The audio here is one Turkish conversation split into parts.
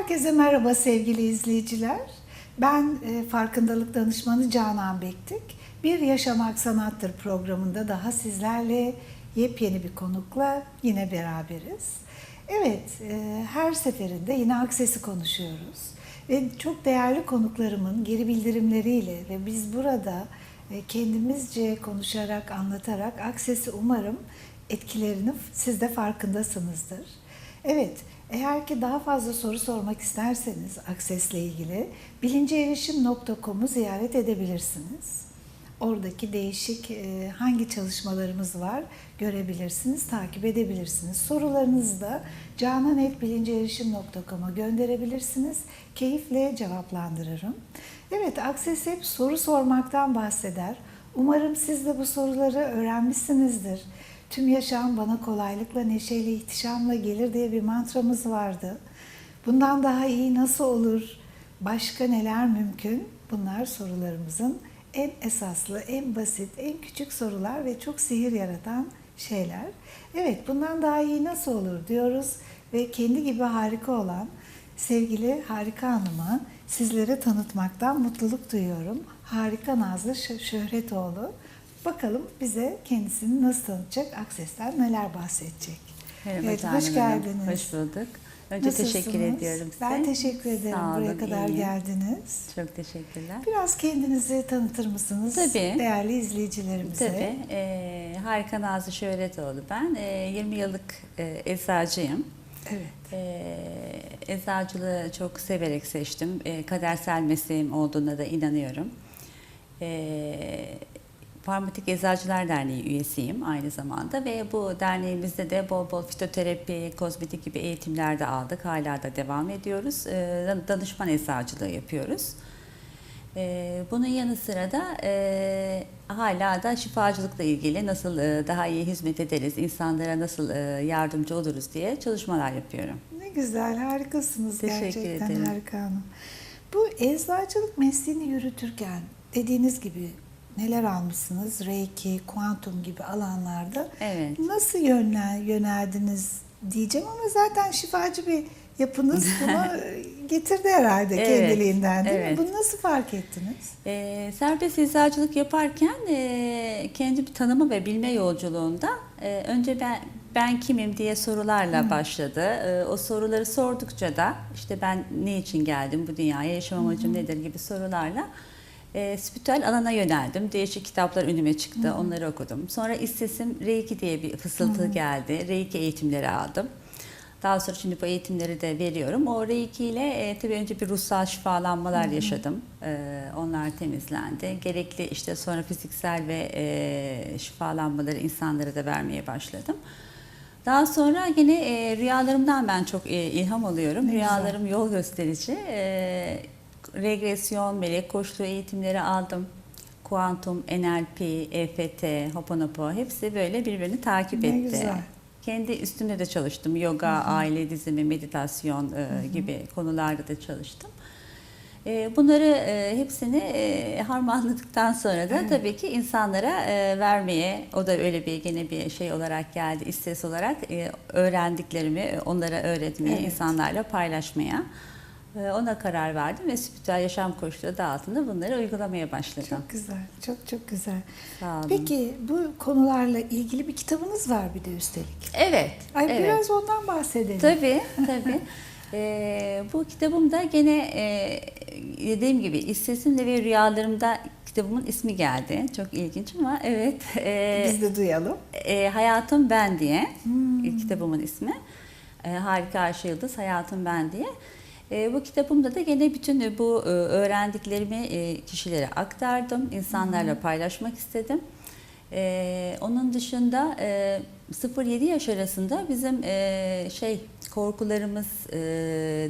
Herkese merhaba sevgili izleyiciler. Ben e, farkındalık danışmanı Canan Bektik. Bir Yaşamak Sanattır programında daha sizlerle yepyeni bir konukla yine beraberiz. Evet, e, her seferinde yine Akses'i konuşuyoruz. Ve çok değerli konuklarımın geri bildirimleriyle ve biz burada e, kendimizce konuşarak, anlatarak Akses'i umarım etkilerini siz de farkındasınızdır. Evet, eğer ki daha fazla soru sormak isterseniz Akses'le ilgili bilinceerişim.com'u ziyaret edebilirsiniz. Oradaki değişik e, hangi çalışmalarımız var görebilirsiniz, takip edebilirsiniz. Sorularınızı da cananetbilinceerişim.com'a gönderebilirsiniz. Keyifle cevaplandırırım. Evet, Akses hep soru sormaktan bahseder. Umarım siz de bu soruları öğrenmişsinizdir. Tüm yaşam bana kolaylıkla, neşeyle, ihtişamla gelir diye bir mantramız vardı. Bundan daha iyi nasıl olur? Başka neler mümkün? Bunlar sorularımızın en esaslı, en basit, en küçük sorular ve çok sihir yaratan şeyler. Evet, bundan daha iyi nasıl olur diyoruz ve kendi gibi harika olan sevgili Harika Hanım'ı sizlere tanıtmaktan mutluluk duyuyorum. Harika Nazlı Şöhretoğlu. Bakalım bize kendisini nasıl tanıtacak, Akses'ten neler bahsedecek. Merhaba Evet, Canan hoş geldiniz. Hoş bulduk. Önce teşekkür ediyorum size. Ben teşekkür ederim Sağ buraya olun, kadar iyiyim. geldiniz. Çok teşekkürler. Biraz kendinizi tanıtır mısınız? Tabii. Değerli izleyicilerimize. Tabii. E, Harika Nazlı Şöhretoğlu ben. E, 20 yıllık e, eczacıyım. Evet. E, eczacılığı çok severek seçtim. E, kadersel mesleğim olduğuna da inanıyorum. E, Farmatik Eczacılar Derneği üyesiyim aynı zamanda ve bu derneğimizde de bol bol fitoterapi, kozmetik gibi eğitimler de aldık. Hala da devam ediyoruz. E, danışman eczacılığı yapıyoruz. E, bunun yanı sıra da e, hala da şifacılıkla ilgili nasıl e, daha iyi hizmet ederiz, insanlara nasıl e, yardımcı oluruz diye çalışmalar yapıyorum. Ne güzel, harikasınız Teşekkür gerçekten ederim. Harika Hanım. Bu eczacılık mesleğini yürütürken dediğiniz gibi neler almışsınız? Reiki, kuantum gibi alanlarda. Evet. Nasıl yönlen, yöneldiniz diyeceğim ama zaten şifacı bir yapınız buna getirdi herhalde Evet, kendiliğinden değil evet. mi? Bunu nasıl fark ettiniz? E, serbest eczacılık yaparken e, kendi bir tanıma ve bilme yolculuğunda e, önce ben ben kimim diye sorularla başladı. E, o soruları sordukça da işte ben ne için geldim bu dünyaya, yaşam amacım nedir gibi sorularla e, spiritüel alana yöneldim. Değişik kitaplar önüme çıktı, onları okudum. Sonra istesim Reiki diye bir fısıltı geldi. Reiki eğitimleri aldım. Daha sonra şimdi bu eğitimleri de veriyorum. O Reiki ile e, tabii önce bir ruhsal şifalanmalar yaşadım. E, onlar temizlendi. Gerekli işte sonra fiziksel ve e, şifalanmaları insanlara da vermeye başladım. Daha sonra yine e, rüyalarımdan ben çok e, ilham alıyorum. Ne güzel. Rüyalarım yol gösterici. E, regresyon, melek koçluğu eğitimleri aldım. Kuantum, NLP, EFT, Hoponopo hepsi böyle birbirini takip Ne etti. güzel. Kendi üstümde de çalıştım. Yoga, aile dizimi, meditasyon e, gibi konularda da çalıştım. E, bunları e, hepsini e, harmanladıktan sonra da tabii ki insanlara e, vermeye, o da öyle bir gene bir şey olarak geldi, istes olarak e, öğrendiklerimi onlara öğretmeye, Evet. insanlarla paylaşmaya. E, Ona karar verdim ve spiritüel yaşam koçluğu adı altında bunları uygulamaya başladım. Çok güzel, çok çok güzel. Sağ olun. Peki bu konularla ilgili bir kitabınız var bir de üstelik. Evet. Ay evet. biraz ondan bahsedelim. Tabii, tabii. Ee, bu kitabımda gene e, dediğim gibi istesimle ve rüyalarımda kitabımın ismi geldi. Çok ilginç ama evet. e, Biz de duyalım. e, Hayatım Ben diye Hmm. e, kitabımın ismi. E, Harika Ayşe Yıldız Hayatım Ben diye. E, bu kitabımda da gene bütün bu e, öğrendiklerimi e, kişilere aktardım. insanlarla paylaşmak istedim. E, onun dışında e, 0-7 yaş arasında bizim e, şey korkularımız, e,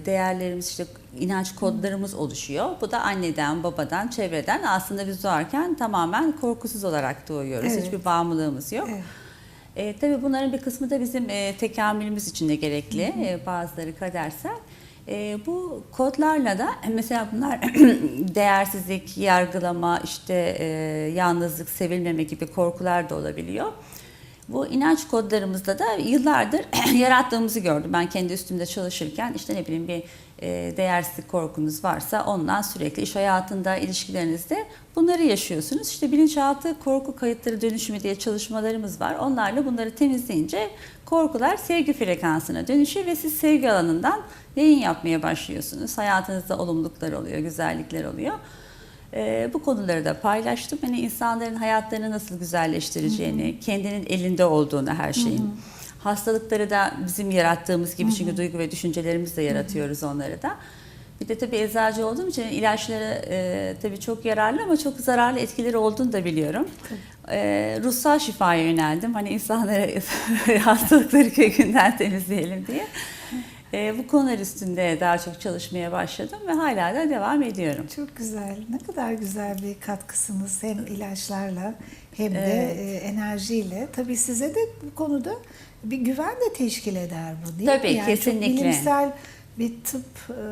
değerlerimiz, işte inanç kodlarımız oluşuyor. Bu da anneden, babadan, çevreden aslında biz doğarken tamamen korkusuz olarak doğuyoruz. Evet. Hiçbir bağımlılığımız yok. Evet. E, tabii bunların bir kısmı da bizim e, tekamülümüz için de gerekli. E, bazıları kadersel. E, bu kodlarla da mesela bunlar değersizlik, yargılama, işte e, yalnızlık, sevilmeme gibi korkular da olabiliyor. Bu inanç kodlarımızda da yıllardır yarattığımızı gördüm. Ben kendi üstümde çalışırken işte ne bileyim bir e, değersizlik korkunuz varsa ondan sürekli iş hayatında, ilişkilerinizde bunları yaşıyorsunuz. İşte bilinçaltı korku kayıtları dönüşümü diye çalışmalarımız var. Onlarla bunları temizleyince korkular sevgi frekansına dönüşüyor ve siz sevgi alanından yayın yapmaya başlıyorsunuz. Hayatınızda olumluluklar oluyor, güzellikler oluyor. Ee, bu konuları da paylaştım. Hani insanların hayatlarını nasıl güzelleştireceğini, kendinin elinde olduğunu her şeyin. Hastalıkları da bizim yarattığımız gibi çünkü duygu ve düşüncelerimizle yaratıyoruz onları da. Bir de tabii eczacı olduğum için ilaçları e, tabii çok yararlı ama çok zararlı etkileri olduğunu da biliyorum. E, ruhsal şifaya yöneldim. Hani insanları hastalıkları kökünden temizleyelim diye. E, bu konular üstünde daha çok çalışmaya başladım ve hala da devam ediyorum. Çok güzel. Ne kadar güzel bir katkısınız hem ilaçlarla hem de e, enerjiyle. Tabii size de bu konuda bir güven de teşkil eder bu değil Tabii, mi? Yani kesinlikle. Çok bilimsel bir tıp e,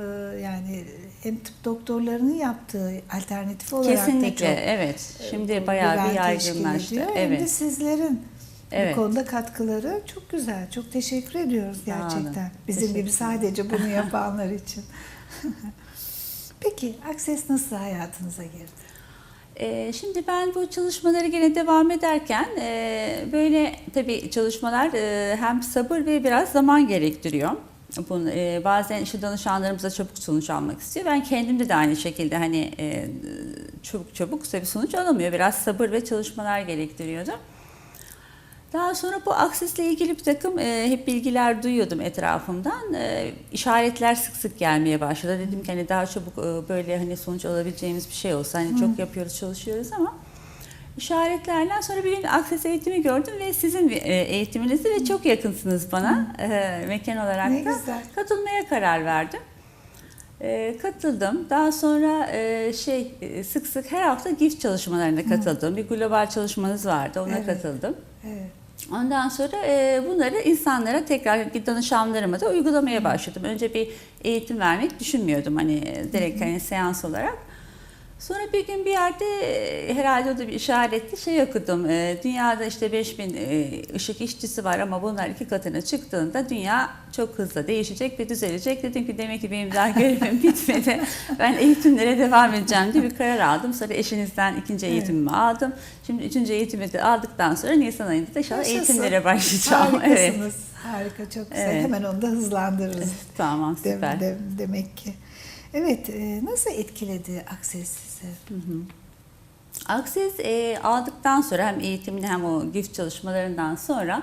yani hem tıp doktorlarının yaptığı alternatif olarak Kesinlikle da çok evet. e, Şimdi bayağı bir yaygınlaştı. ediyor. Hem de Evet. sizlerin Evet. bu konuda katkıları çok güzel. Çok teşekkür ediyoruz gerçekten. Bizim gibi sadece bunu yapanlar için. Peki Akses nasıl hayatınıza girdi? Ee, Şimdi ben bu çalışmaları gene devam ederken e, böyle tabii çalışmalar e, hem sabır ve biraz zaman gerektiriyor. Bunu, e, bazen işte danışanlarımıza çabuk sonuç almak istiyor. Ben kendimde de aynı şekilde hani e, çabuk çabuk tabii sonuç alamıyor. Biraz sabır ve çalışmalar gerektiriyordu. Daha sonra bu aksesle ilgili bir takım e, hep bilgiler duyuyordum etrafımdan. E, işaretler sık sık gelmeye başladı. Dedim ki hani daha çabuk e, böyle hani sonuç alabileceğimiz bir şey olsa hani çok yapıyoruz çalışıyoruz ama işaretlerden sonra bir gün akses eğitimi gördüm ve sizin e, eğitiminizi ve çok yakınsınız bana e, mekan olarak Ne da güzel. katılmaya karar verdim. E, katıldım. Daha sonra e, şey e, sık sık her hafta gift çalışmalarına katıldım. Bir global çalışmanız vardı. Ona Evet. katıldım. Evet. Ondan sonra e, bunları insanlara tekrar danışanlarıma da uygulamaya başladım. Önce bir eğitim vermek düşünmüyordum hani direkt hani seans olarak. Sonra bir gün bir yerde e, herhalde o da bir işaretti şey okudum. E, dünyada işte 5000 e, ışık işçisi var ama bunlar iki katına çıktığında dünya çok hızlı değişecek ve düzelecek. Dedim ki demek ki benim daha görevim bitmedi. Ben eğitimlere devam edeceğim diye bir karar aldım. Sonra eşinizden ikinci eğitimimi aldım. Şimdi üçüncü eğitimi de aldıktan sonra Nisan ayında da inşallah Yaşasın. eğitimlere başlayacağım. Evet. Harikasınız. Harika, çok güzel. Evet. Hemen onu da hızlandırırız. Tamam Dem- süper. dem- demek ki. Evet, e, nasıl etkiledi Akses sizi? Akses e, aldıktan sonra hem eğitimini hem o gift çalışmalarından sonra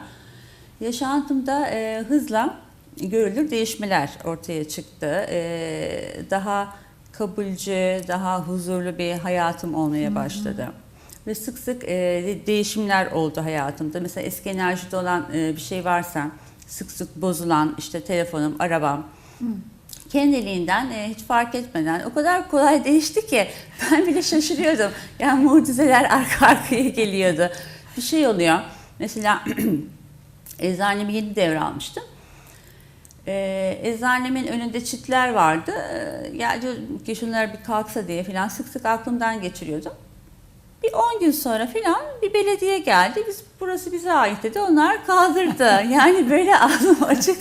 yaşantımda e, hızla görülür değişmeler ortaya çıktı. E, daha kabulcü, daha huzurlu bir hayatım olmaya başladı. Ve sık sık e, değişimler oldu hayatımda. Mesela eski enerjide olan e, bir şey varsa sık sık bozulan işte telefonum, arabam, kendiliğinden e, hiç fark etmeden o kadar kolay değişti ki ben bile şaşırıyordum. Yani mucizeler arka arkaya geliyordu. Bir şey oluyor. Mesela eczanemi yeni devralmıştım. Ee, eczanemin önünde çitler vardı. Ee, ya diyordum ki şunlar bir kalksa diye falan sık sık aklımdan geçiriyordum. Bir 10 gün sonra filan bir belediye geldi. Biz burası bize ait dedi. Onlar kaldırdı. Yani böyle ağzım açık.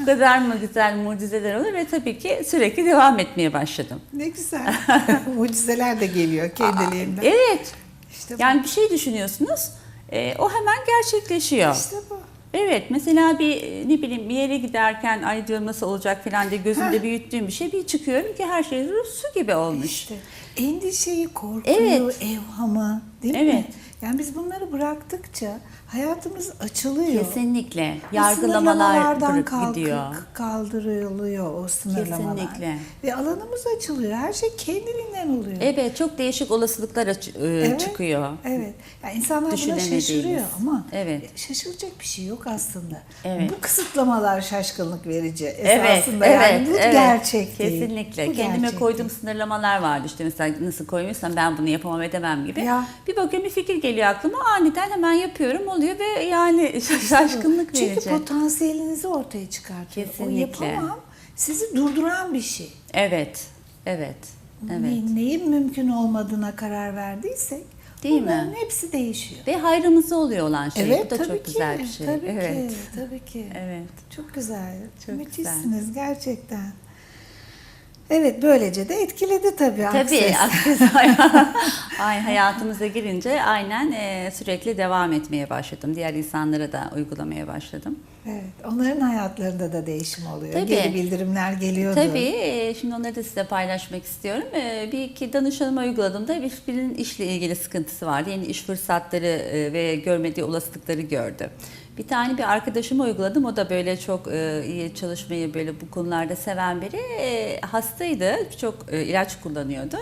Bu kadar mı güzel mucizeler olur ve tabii ki sürekli devam etmeye başladım. Ne güzel. Mucizeler de geliyor kendiliğinden. Evet. İşte bu. Yani bir şey düşünüyorsunuz. e, o hemen gerçekleşiyor. İşte bu. Evet mesela bir ne bileyim bir yere giderken ay diyorum nasıl olacak falan diye gözümde büyüttüğüm bir şey bir çıkıyorum ki her şey su gibi olmuş. İşte endişeyi, korkuyu, Evet. evhamı değil mi? Evet. Yani biz bunları bıraktıkça hayatımız açılıyor. Kesinlikle yargılamalar bırak kalkıp gidiyor. kaldırılıyor o sınırlamalar. Kesinlikle. Ve alanımız açılıyor. Her şey kendiliğinden oluyor. Evet çok değişik olasılıklar aç- e, Evet, çıkıyor. Evet. Yani insanlar buna şaşırıyor ama Evet. şaşıracak bir şey yok aslında. Evet. Bu kısıtlamalar şaşkınlık verici Evet, esasında. evet, yani bu evet. gerçek değil. Kesinlikle. Bu Kendime gerçek koyduğum değil. sınırlamalar vardı işte mesela nasıl koymuşsam ben bunu yapamam edemem gibi. Ya. Bir bakıyorum bir fikir geliyor aklıma aniden hemen yapıyorum oluyor ve yani şaşkınlık Çünkü verici. potansiyelinizi ortaya çıkartıyor. Kesinlikle. O yapamam sizi durduran bir şey. Evet. Evet. Evet. Ne- neyin mümkün olmadığına karar verdiysek Değil bunların mi? hepsi değişiyor. Ve hayrımıza oluyor olan şey. evet Bu da tabii çok ki. güzel bir şey. Tabii evet. ki. Tabii ki. Evet. Çok güzel. Çok Müthişsiniz gerçekten. Evet böylece de etkiledi tabii, Tabii Akses. akses aynı hayatımıza girince aynen e, sürekli devam etmeye başladım. Diğer insanlara da uygulamaya başladım. Evet, onların hayatlarında da değişim oluyor. Tabii. Geri bildirimler geliyordu. Tabii e, şimdi onları da size paylaşmak istiyorum. E, Bir iki danışanıma uyguladığımda bir, birinin işle ilgili sıkıntısı vardı. Yeni iş fırsatları e, ve görmediği olasılıkları gördü. Bir tane bir arkadaşıma uyguladım. O da böyle çok e, iyi çalışmayı böyle bu konularda seven biri. E, Hastaydı. Çok e, ilaç kullanıyordu.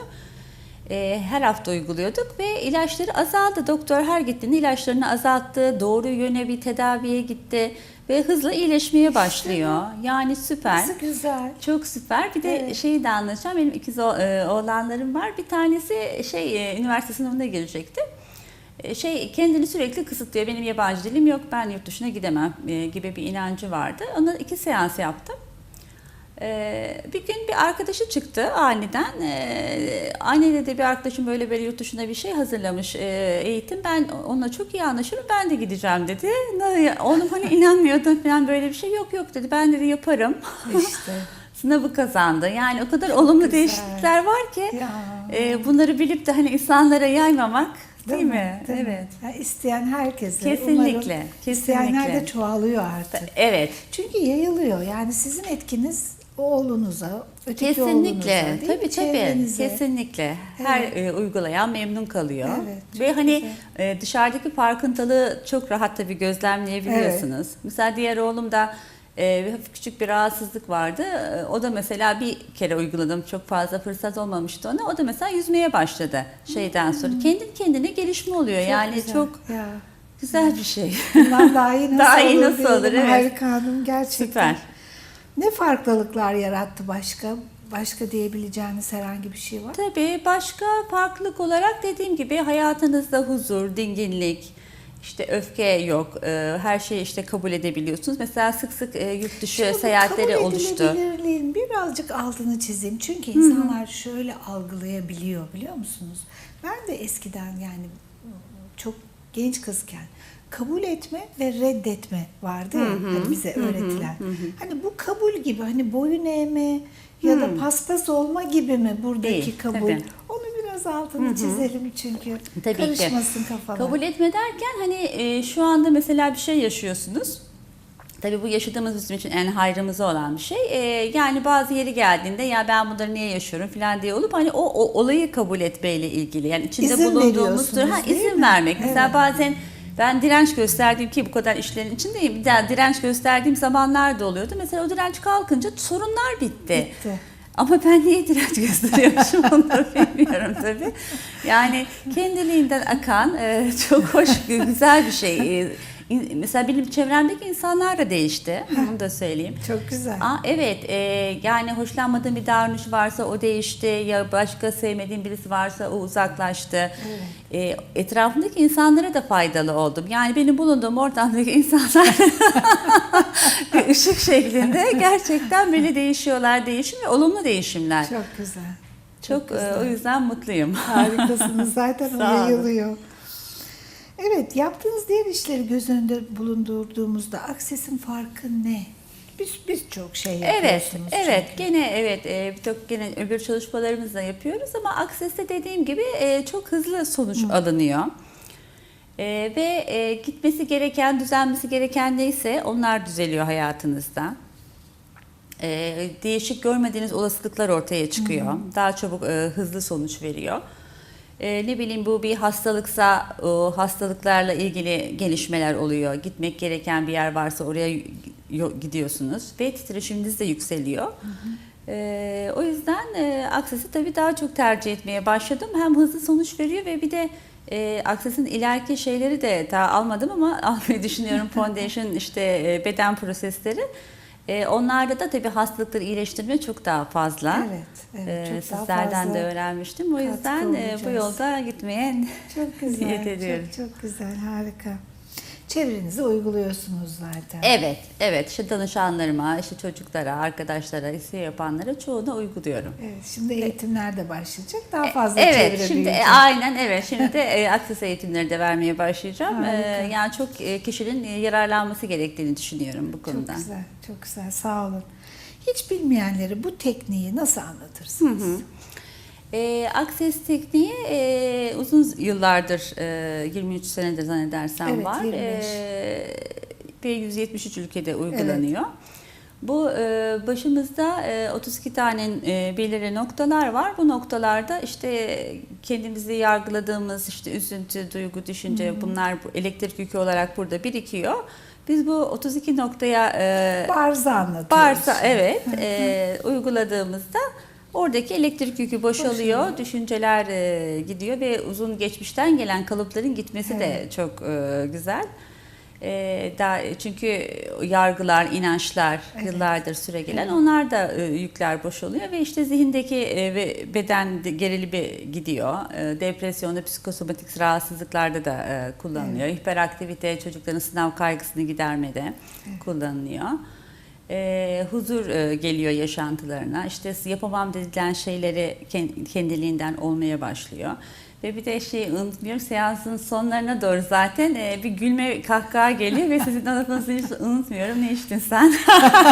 E, her hafta uyguluyorduk ve ilaçları azaldı. Doktor her gittiğinde ilaçlarını azalttı. Doğru yöne bir tedaviye gitti ve hızla iyileşmeye başlıyor. Yani süper. Nasıl güzel. Çok süper. Bir de Evet. şeyi de anlatacağım. Benim ikiz e, oğlanlarım var. Bir tanesi şey e, üniversite sınavına girecekti. E, Şey kendini sürekli kısıtlıyor. Benim yabancı dilim yok. Ben yurt dışına gidemem e, gibi bir inancı vardı. Ona iki seans yaptım. E, Bir gün bir arkadaşı çıktı aniden. E, Anneyle de bir arkadaşım böyle böyle yurt dışında bir şey hazırlamış eğitim. Ben onunla çok iyi anlaşırım. Ben de gideceğim dedi. Oğlum hani inanmıyordum falan böyle bir şey yok yok dedi. Ben dedi yaparım. İşte. Sınavı kazandı. Yani o kadar olumlu güzel. değişiklikler var ki Ya. e, bunları bilip de hani insanlara yaymamak değil, mi? Değil evet. Yani isteyen herkese. Kesinlikle, umarım kesinlikle. İsteyenler de çoğalıyor artık. Evet. Çünkü yayılıyor. Yani sizin etkiniz oğlunuza, öteki oğlunuza, Kesinlikle. değil mi? Tabii tabii. Çevrenize. Kesinlikle. Her Evet. e, uygulayan memnun kalıyor. Evet, Ve hani güzel. e, dışarıdaki farkındalığı çok rahat tabii gözlemleyebiliyorsunuz. Mesela diğer oğlum da e, bir hafif küçük bir rahatsızlık vardı. E, O da mesela bir kere uyguladım. Çok fazla fırsat olmamıştı ona. O da mesela yüzmeye başladı şeyden sonra. Kendi kendine gelişme oluyor. Çok yani güzel. çok Ya. güzel bir şey. Bundan daha iyi nasıl Daha iyi olur nasıl olur, evet. Harika hanım gerçekten. Süper. Ne farklılıklar yarattı başka? Başka diyebileceğiniz herhangi bir şey var? Tabii başka farklılık olarak dediğim gibi hayatınızda huzur, dinginlik, işte öfke yok. e, Her şeyi işte kabul edebiliyorsunuz. Mesela sık sık e, yurt dışı Şimdi seyahatleri kabul oluştu. edilebilirliğin birazcık altını çizeyim. Çünkü insanlar şöyle algılayabiliyor biliyor musunuz? Ben de eskiden yani çok genç kızken kabul etme ve reddetme vardı ya hani bize öğretilen. Hani bu kabul gibi hani boyun eğme ya da paspas olma gibi mi buradaki Değil, kabul? tabii. Onu biraz altını çizelim çünkü Tabii ki. karışmasın kafalar. Kabul etme derken hani e, şu anda mesela bir şey yaşıyorsunuz. Tabii bu yaşadığımız bizim için en hayrımıza olan bir şey. E, yani bazı yeri geldiğinde ya ben bunları niye yaşıyorum falan diye olup hani o, o olayı kabul etmeyle ilgili. Yani içinde İzin bulunduğumuz ha, izin mi? vermek. Mesela Evet. bazen ben direnç gösterdiğim ki bu kadar işlerin içindeyim. Direnç gösterdiğim zamanlar da oluyordu. Mesela o direnç kalkınca sorunlar bitti. Bitti. Ama ben niye direnç gösteriyormuşum da bilmiyorum tabii. Yani kendiliğinden akan e, çok hoş, güzel bir şey. Mesela benim çevremdeki insanlar da değişti. Onu da söyleyeyim. Çok güzel. Aa, evet e, yani hoşlanmadığım bir davranış varsa o değişti ya başka sevmediğim birisi varsa o uzaklaştı. E, etrafımdaki insanlara da faydalı oldum. Yani benim bulunduğum ortamdaki insanlar bir ışık şeklinde gerçekten böyle değişiyorlar değişim ve olumlu değişimler. Çok, Çok güzel. Çok e, güzel. o yüzden mutluyum. Harikasınız zaten o yayılıyor. Evet yaptığınız diğer işleri göz önünde bulundurduğumuzda Akses'in farkı ne? Biz biz çok şey Evet, yapıyorsunuz. evet. çünkü. Gene evet, e, birçok gene öbür çalışmalarımızı da yapıyoruz ama Akses'te dediğim gibi e, çok hızlı sonuç alınıyor. E, ve e, gitmesi gereken, düzenmesi gereken neyse onlar düzeliyor hayatınızda. E, değişik görmediğiniz olasılıklar ortaya çıkıyor. Daha çabuk e, hızlı sonuç veriyor. E, ne bileyim bu bir hastalıksa o hastalıklarla ilgili gelişmeler oluyor. Gitmek gereken bir yer varsa oraya gidiyorsunuz ve titreşiminiz de yükseliyor. E, o yüzden e, Akses'i tabii daha çok tercih etmeye başladım. Hem hızlı sonuç veriyor ve bir de e, Akses'in ileriki şeyleri de daha almadım ama almayı düşünüyorum. Foundation işte e, beden prosesleri. E, onlarda da tabii hastalıkları iyileştirme çok daha fazla. Evet, evet, E, çok daha sizlerden fazla de öğrenmiştim. O yüzden e, bu yolda gitmeye Çok güzel. niyet ediyorum. çok, çok güzel. Harika. Çevrenize uyguluyorsunuz zaten. Evet, evet. İşte danışanlarıma, işte çocuklara, arkadaşlara, ise yapanlara çoğuna uyguluyorum. Evet, şimdi eğitimler de başlayacak. Daha fazla Evet, çevre şimdi e, büyüyecek. aynen evet. Şimdi de e, akses eğitimleri de vermeye başlayacağım. Harika. E, yani çok e, kişinin e, yararlanması gerektiğini düşünüyorum bu konuda. Çok güzel, çok güzel. Sağ olun. Hiç bilmeyenlere bu tekniği nasıl anlatırsınız? E, Access tekniği e, uzun yıllardır, e, 23 senedir zannedersem Evet, var. 25. E, ve 173 ülkede uygulanıyor. Bu e, başımızda e, 32 tane e, belirli noktalar var. Bu noktalarda işte kendimizi yargıladığımız işte üzüntü, duygu, düşünce bunlar bu elektrik yükü olarak burada birikiyor. Biz bu 32 noktaya e, Barzı anlatıyoruz. Varsa evet e, uyguladığımızda oradaki elektrik yükü boşalıyor, Boşalıyor. düşünceler e, gidiyor ve uzun geçmişten gelen kalıpların gitmesi de çok e, güzel. E, daha, çünkü yargılar, inançlar Evet. yıllardır süre gelen onlar da e, yükler boşalıyor ve işte zihindeki e, ve beden de gerilimi gidiyor. E, depresyonda, psikosomatik rahatsızlıklarda da e, kullanılıyor. Hiperaktivite çocukların sınav kaygısını gidermede kullanılıyor. E, huzur e, geliyor yaşantılarına. İşte yapamam dedilen şeyleri ken- kendiliğinden olmaya başlıyor. Ve bir de şey unutmuyorum seansın sonlarına doğru zaten e, bir gülme kahkaha geliyor ve sizin anlatmanızı hiç unutmuyorum. Ne içtin sen?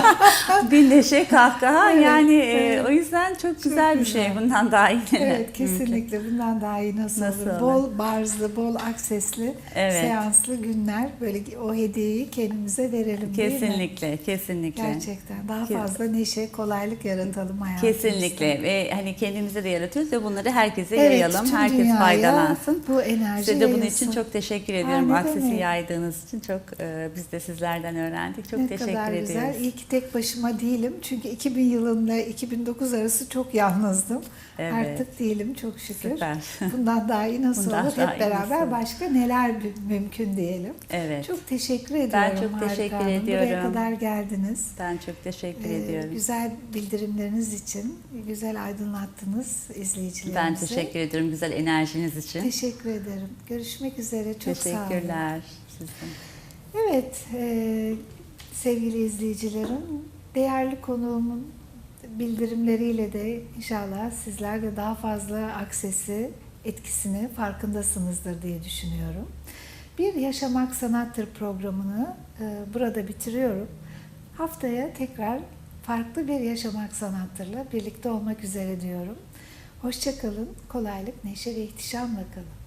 bir neşe kahkaha Evet, yani e, evet. o yüzden çok güzel bir şey güzel. bundan daha iyi. Evet kesinlikle bundan daha iyi nasıl, Nasıl olur? olur? Bol barzlı, bol aksesli, Evet. seanslı günler böyle o hediyeyi kendimize verelim değil mi? Kesinlikle, kesinlikle. Gerçekten daha Ke- fazla neşe, kolaylık yaratalım hayatımızda. Kesinlikle ve hani kendimize de yaratıyoruz ve bunları herkese Evet, yayalım. Herkes dünyaya faydalansın. Bu enerji Size de bunun yayılsın. için çok teşekkür Aa, ediyorum. ne Aksesi demek? yaydığınız için çok e, biz de sizlerden öğrendik. Çok ne teşekkür kadar ediyoruz. güzel. İyi ki tek başıma değilim. Çünkü 2000 yılında 2009 arası çok yalnızdım. Evet. Artık değilim çok şükür. Süper. Bundan daha iyi nasıl Bundan olur? Hep beraber nasıl başka neler mü- mümkün diyelim. Evet. Çok teşekkür ediyorum. çok Harika teşekkür Hanım. Buraya ediyorum. kadar geldiniz. Ben çok teşekkür Ee, ediyorum. güzel bildirimleriniz için, güzel aydınlattınız izleyicilerimizi. Ben teşekkür ediyorum güzel enerjiniz için. Teşekkür ederim. Görüşmek üzere. Çok sağ olun. Teşekkürler. Evet, e, sevgili izleyicilerim, değerli konuğumun bildirimleriyle de inşallah sizler de daha fazla aksesi, etkisini farkındasınızdır diye düşünüyorum. Bir Yaşamak Sanattır programını e, burada bitiriyorum. Haftaya tekrar farklı bir Yaşamak Sanattır'la birlikte olmak üzere diyorum. Hoşçakalın, kolaylık, neşe ve ihtişamla kalın.